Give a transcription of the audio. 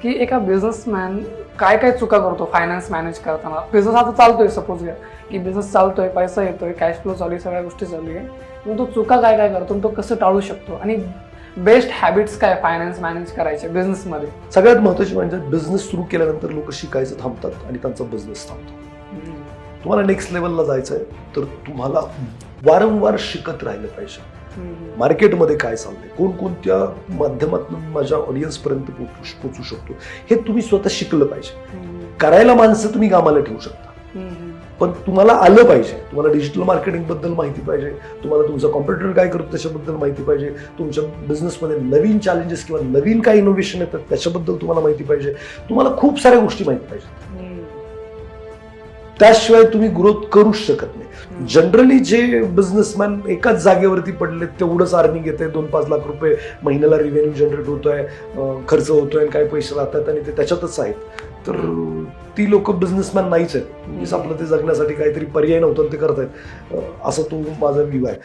की एका बिझनेसमॅन काय काय चुका करतो फायनान्स मॅनेज करताना. बिझनेस आता चालतोय सपोज घ्या की बिझनेस चालतोय पैसा येतोय कॅश फ्लो चालू आहे सगळ्या गोष्टी चालू आहे. मग तो चुका काय काय करतो तो कसं टाळू शकतो? आणि बेस्ट हॅबिट्स काय फायनान्स मॅनेज करायचे बिझनेसमध्ये सगळ्यात महत्वाची म्हणजे बिझनेस सुरू केल्यानंतर लोक शिकायचं थांबतात आणि त्यांचा बिझनेस थांबतो. तुम्हाला नेक्स्ट लेवलला जायचं आहे तर तुम्हाला वारंवार शिकत राहिलं पाहिजे. मार्केटमध्ये काय चाललंय? कोणकोणत्या माध्यमातून माझ्या ऑडियन्सपर्यंत पोहोचू पोहोचू शकतो? हे तुम्ही स्वतः शिकलं पाहिजे. करायला माणसं तुम्ही कामाला ठेवू शकता. पण तुम्हाला आलं पाहिजे. तुम्हाला डिजिटल मार्केटिंगबद्दल माहिती पाहिजे. तुम्हाला तुमचा कॉम्प्युटर काय करतो त्याच्याबद्दल माहिती पाहिजे. तुमच्या बिझनेसमध्ये नवीन चॅलेंजेस किंवा नवीन काय इनोव्हेशन येतात त्याच्याबद्दल तुम्हाला माहिती पाहिजे. तुम्हाला खूप साऱ्या गोष्टी माहिती पाहिजे. त्याशिवाय तुम्ही ग्रोथ करूच शकत नाही. जनरली जे बिझनेसमॅन एकाच जागेवरती पडले तेवढंच अर्निंग येते दोन पाच लाख रुपये महिन्याला रिव्हेन्यू जनरेट होतोय आहे खर्च होतोय आणि काय पैसे राहतात आणि ते त्याच्यातच आहेत. तर ती लोक बिझनेसमॅन नाहीच आहेत. मीच आपलं ते जगण्यासाठी काहीतरी पर्याय नव्हतं आणि ते करतायत. अं, असं तो माझा व्ह्यू आहे.